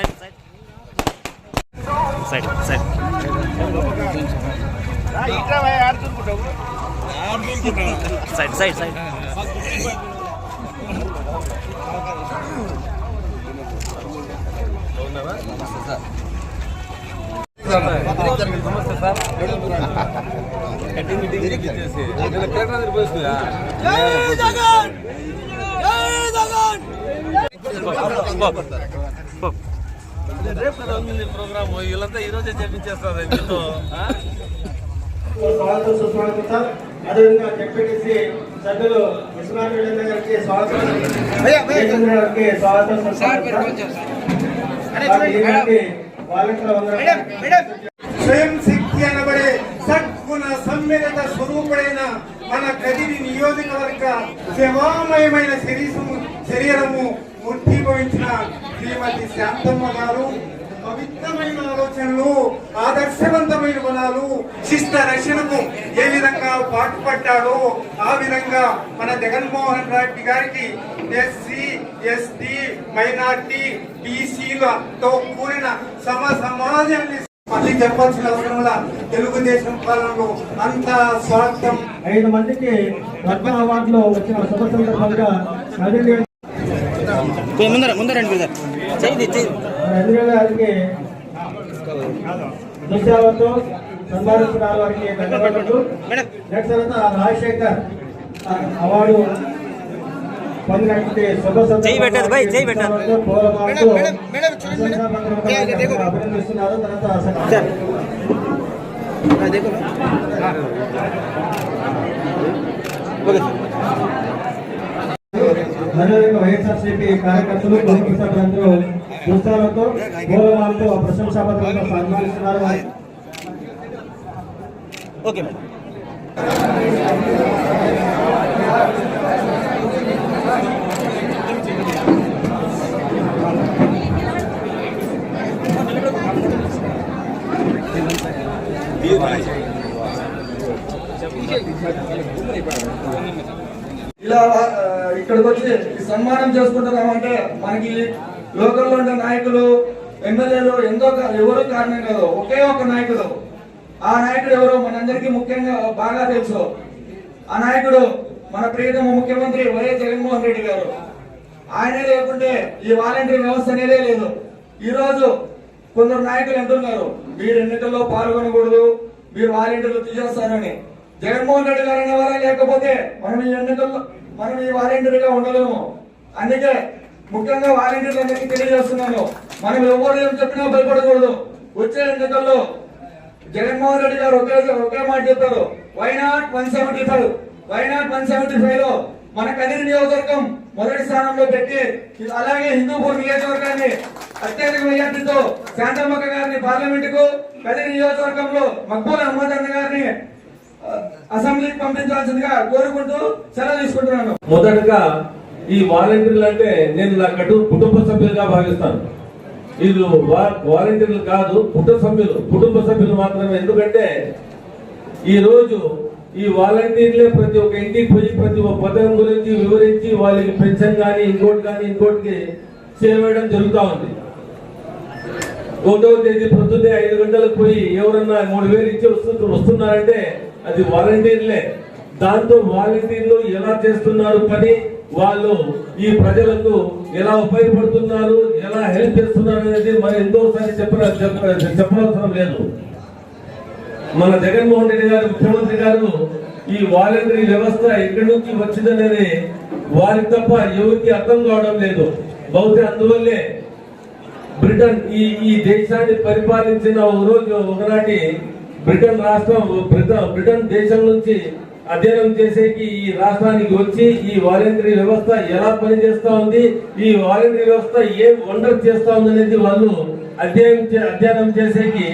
Side side side side side జై జగన్ జై Jagan programme. వీళ్ళంతా ఈ రోజే చేపించేస్తారు మీతో స్వాగతం సుస్వాగతం సార్. అదేవిధంగా జడ్పీటీసీ సభ్యులు విశ్వనాథ్ వీరేంద్ర గారికి స్వాగతం. వీరేంద్ర గారికి స్వాగతం సుస్వాగతం సార్. ఈనాటి వాలంటీర్ల వందనం. స్వయం శక్తి అనబడే సద్గుణ సమ్మిళిత స్వరూపుడైన మన కదిరి నియోజకవర్గ సేవామయమైన శరీరము శరీరము మూర్తిభవించిన శ్రీమతి శాంతమ్మ గారు పవిత్రమైన ఆలోచనలు ఆదర్శవంతమైన గుణాలు శిష్ట రక్షణకు ఏ విధంగా పాటుపడ్డాడో ఆ విధంగా మన జగన్మోహన్ రెడ్డి గారికి ఎస్సీ ఎస్టీ మైనార్టీ బీసీలతో కూడిన సమ సమాజాన్ని మళ్ళీ చెప్పాల్సిన అవసరంలా తెలుగుదేశం పాలనలో అంత స్వార్థం. ఐదు మందికి రత్న అవార్డులో వచ్చిన శుభ సందర్భంగా ముందర ముందర రండి బ్రదర్. చేయి చేయి రవీంద్ర గారికి దుశ్యాలతో సన్మానించిన వారికి ధన్యవాదాలు. మేడం. నెక్స్ట్ తర్వాత రాజశేఖర్ అవార్డు పొందినటువంటి చేయి అదేవిధంగా వైఎస్ఆర్సీపీ కార్యకర్తలు కుటుంబ సభ్యులందరూ పుస్తకాలతో పూలమాలతో ప్రశంసాపత్రంతో సన్మానిస్తున్నారు ఓకే మేడం. ఇలా ఇక్కడికి వచ్చి సన్మానం చేసుకుంటున్నామంటే మనకి లోకల్లో ఉండే నాయకులు ఎమ్మెల్యేలు ఎంతో ఎవరో కారణం కాదు. ఒకే ఒక నాయకుడు. ఆ నాయకుడు ఎవరో మనందరికీ ముఖ్యంగా బాగా తెలుసు. ఆ నాయకుడు మన ప్రియతమ ముఖ్యమంత్రి వైఎస్ జగన్మోహన్ రెడ్డి గారు. ఆయనే లేకుంటే ఈ వాలంటీర్ వ్యవస్థ అనేదే లేదు. ఈరోజు కొందరు నాయకులు అంటున్నారు మీరు ఎన్నికల్లో పాల్గొనకూడదు మీరు వాలంటీర్లు తీసేస్తారని. జగన్మోహన్ రెడ్డి గారు అనేవారా లేకపోతే మనం ఈ ఎన్నికల్లో మనం ఈ వాలంటీర్గా ఉండలేము. అందుకే ముఖ్యంగా వాలంటీర్లందరికీ తెలియజేస్తున్నాను. మనం ఎవరు ఏం చెప్పినా భయపడకూడదు. వచ్చే ఎన్నికల్లో జగన్మోహన్ రెడ్డి గారు ఒకే ఒకే మాట చెప్పారు. Why not one seventy five why not one seventy ఫైవ్లో మన కదిరి నియోజకవర్గం మొదటి స్థానంలో పెట్టి అలాగే హిందూపూర్ నియోజకవర్గాన్ని అత్యధిక మెజార్టీతో శాంతమ్మక్క గారిని పార్లమెంట్కు కదిరి నియోజకవర్గంలో మక్బూల్ అహ్మద్ అన్న గారిని అసెంబ్లీకి పంపించాల్సిందిగా కోరుకుంటూ సెలవు తీసుకుంటున్నాను. మొదటగా ఈ వాలంటీర్లు అంటే నేను నా కటు కుటుంబ సభ్యులుగా భావిస్తాను. వీళ్ళు వాలంటీర్లు కాదు కుటుంబ సభ్యులు కుటుంబ సభ్యులు మాత్రమే. ఎందుకంటే ఈ రోజు ఈ వాలంటీర్లే ప్రతి ఒక్క ఇంటికి పోయి ప్రతి ఒక్క పథకం గురించి వివరించి వాళ్ళకి పెన్షన్ కానీ ఇంకోటి కానీ ఇంకోటికి చేయడం జరుగుతూ ఉంది. ఒకటో తేదీ పొద్దున్నే ఐదు గంటలకు పోయి ఎవరన్నా మూడు వేలు ఇచ్చి వస్తు వస్తున్నారంటే అది వాలంటీర్లే. దాంతో వాలంటీర్లు ఎలా చేస్తున్నారు పని? వాళ్ళు ఈ ప్రజలకు ఎలా ఉపయోగపడుతున్నారు? ఎలా హెల్ప్ చేస్తున్నారు అనేది మరి ఎంతోసారి చెప్ప చెప్ప- చెప్పనవసరం లేదు. మన జగన్మోహన్ రెడ్డి గారు ముఖ్యమంత్రి గారు ఈ వాలంటరీ వ్యవస్థ ఎక్కడి నుంచి వచ్చిందనేది వారికి తప్ప ఎవరికి అర్థం కావడం లేదు. బహుశా అందువల్లే బ్రిటన్ ఈ ఈ దేశాన్ని పరిపాలించిన ఒక రోజు ఒకనాటి బ్రిటన్ రాష్ట్రం బ్రిటన్ బ్రిటన్ దేశం నుంచి అధ్యయనం చేసేకి ఈ రాష్ట్రానికి వచ్చి ఈ వాలంటరీ వ్యవస్థ ఎలా పనిచేస్తా ఉంది ఈ వాలంటరీ వ్యవస్థ ఏం వండర్ చేస్తా ఉంది అనేది వాళ్ళు అధ్యయనం చే- అధ్యయనం చేసేకి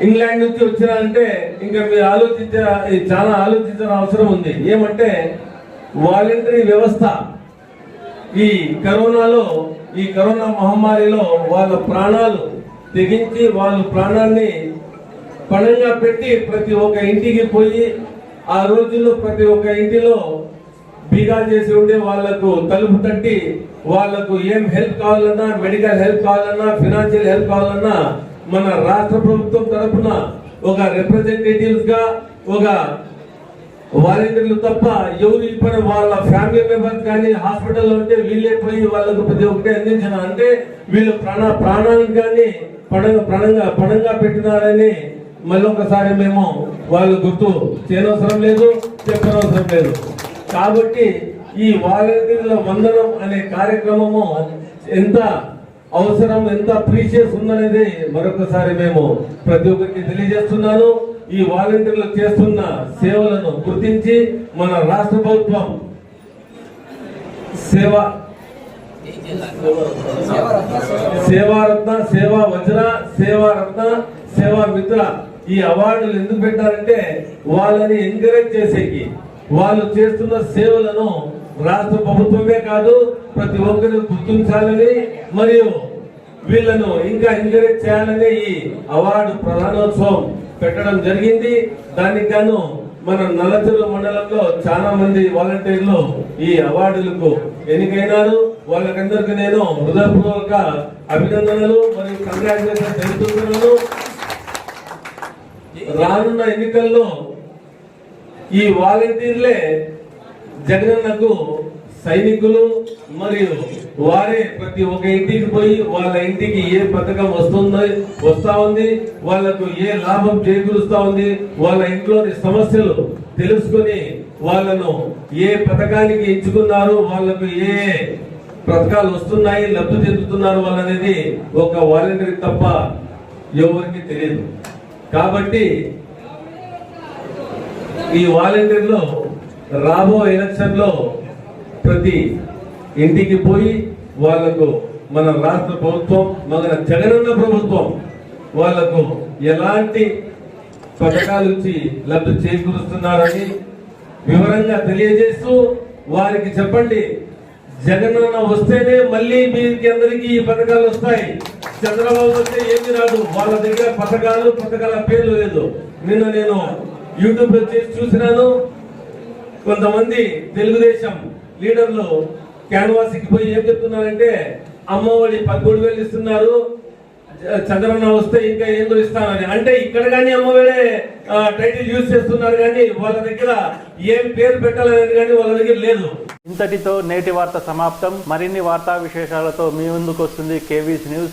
ఇంగ్లాండ్ నుంచి వచ్చినారంటే ఇంకా మీరు ఆలోచించ చాలా ఆలోచించిన అవసరం ఉంది. ఏమంటే వాలంటరీ వ్యవస్థ ఈ కరోనాలో ఈ కరోనా మహమ్మారిలో వాళ్ళ ప్రాణాలు తెగించి వాళ్ళ ప్రాణాన్ని పణంగా పెట్టి ప్రతి ఒక్క ఇంటికి పోయి ఆ రోజుల్లో ప్రతి ఒక్క ఇంటిలో బీగా చేసి ఉండే వాళ్ళకు తలుపు తట్టి వాళ్ళకు ఏం హెల్ప్ కావాలన్నా మెడికల్ హెల్ప్ కావాలన్నా ఫినాన్షియల్ హెల్ప్ కావాలన్నా మన రాష్ట్ర ప్రభుత్వం తరపున ఒక రిప్రజెంటేటివ్స్గా ఒక వాలంటీర్లు తప్ప ఎవరు ఇప్పుడు వాళ్ళ ఫ్యామిలీ మెంబర్స్ కానీ హాస్పిటల్లో ఉంటే వీళ్ళే పోయి వాళ్ళకు ప్రతి ఒక్కటి అందించిన అంటే వీళ్ళు ప్రాణ ప్రాణానికి కానీ పడంగా పణంగా పడంగా పెట్టినారని మళ్ళీ ఒకసారి మేము వాళ్ళు గుర్తు చేయనవసరం లేదు చెప్పనవసరం లేదు. కాబట్టి ఈ వాలంటీర్ల వందనం అనే కార్యక్రమము ఎంత అవసరం ఎంత ప్రీషియస్ ఉందనేది మరొకసారి మేము ప్రతి ఒక్కరికి తెలియజేస్తున్నాను. ఈ వాలంటీర్లు చేస్తున్న సేవలను గుర్తించి మన రాష్ట్ర ప్రభుత్వం సేవ సేవారత్న సేవా వజ్ర సేవారత్న సేవా మిత్ర ఈ అవార్డులు ఎందుకు పెట్టారంటే వాళ్ళని ఎంకరేజ్ చేసేకి. వాళ్ళు చేస్తున్న సేవలను రాష్ట్ర ప్రభుత్వమే కాదు ప్రతి ఒక్కరిని గుర్తించాలని మరియు వీళ్ళను ఇంకా ఎంకరేజ్ చేయాలని ఈ అవార్డు ప్రధానోత్సవం పెట్టడం జరిగింది. దానికి గాను మన నల్లచెరువు మండలంలో చాలా మంది వాలంటీర్లు ఈ అవార్డులకు ఎన్నికైనారు. వాళ్ళకందరికీ నేను హృదయపూర్వక అభినందనలు మరియు కంగ్రాచులేషన్ తెలుపుతున్నాను. రానున్న ఎన్నికల్లో ఈ వాలంటీర్లే జగనన్నకు సైనికులు మరియు వారే ప్రతి ఒక్క ఇంటికి పోయి వాళ్ళ ఇంటికి ఏ పథకం వస్తుంది వస్తా ఉంది వాళ్ళకు ఏ లాభం చేకూరుస్తా ఉంది వాళ్ళ ఇంట్లోని సమస్యలు తెలుసుకొని వాళ్ళను ఏ పథకానికి ఎంచుకున్నారు వాళ్ళకు ఏ పథకాలు వస్తున్నాయి లబ్ధి చెందుతున్నారు వాళ్ళనేది ఒక వాలంటీర్ తప్ప ఎవరికి తెలియదు. కాబట్టి ఈ వాలంటీర్లో రాబో ఎలక్షన్లో ప్రతి ఇంటికి పోయి వాళ్ళకు మన రాష్ట్ర ప్రభుత్వం మన జగనన్న ప్రభుత్వం వాళ్ళకు ఎలాంటి పథకాలు ఇచ్చి లబ్ధి చేకూరుస్తున్నారని వివరంగా తెలియజేస్తూ వారికి చెప్పండి. జగనన్న వస్తేనే మళ్ళీ మీరికి అందరికీ ఈ పథకాలు వస్తాయి. చంద్రబాబు వస్తే ఏమి రాదు వాళ్ళ దగ్గర పథకాలు పథకాల పేర్లు లేదు. నిన్న నేను యూట్యూబ్లో చేసి చూసినాను. కొంతమంది తెలుగుదేశం లీడర్లు క్యాన్వాసింగ్ పోయి ఏం చెప్తున్నారంటే అమ్మఒడి పదమూడు వేలు ఇస్తున్నారు. చ- చంద్రన్న వస్తే ఇంకా ఏందో ఇస్తానని అంటే ఇక్కడ కానీ అమ్మఒడే టైటిల్ యూజ్ చేస్తున్నారు కానీ వాళ్ళ దగ్గర ఏం పేరు పెట్టాలనేది కానీ వాళ్ళ దగ్గర లేదు. ఇంతటితో నేటి వార్త సమాప్తం. మరిన్ని వార్తా విశేషాలతో మీ ముందుకు వస్తుంది KVS news.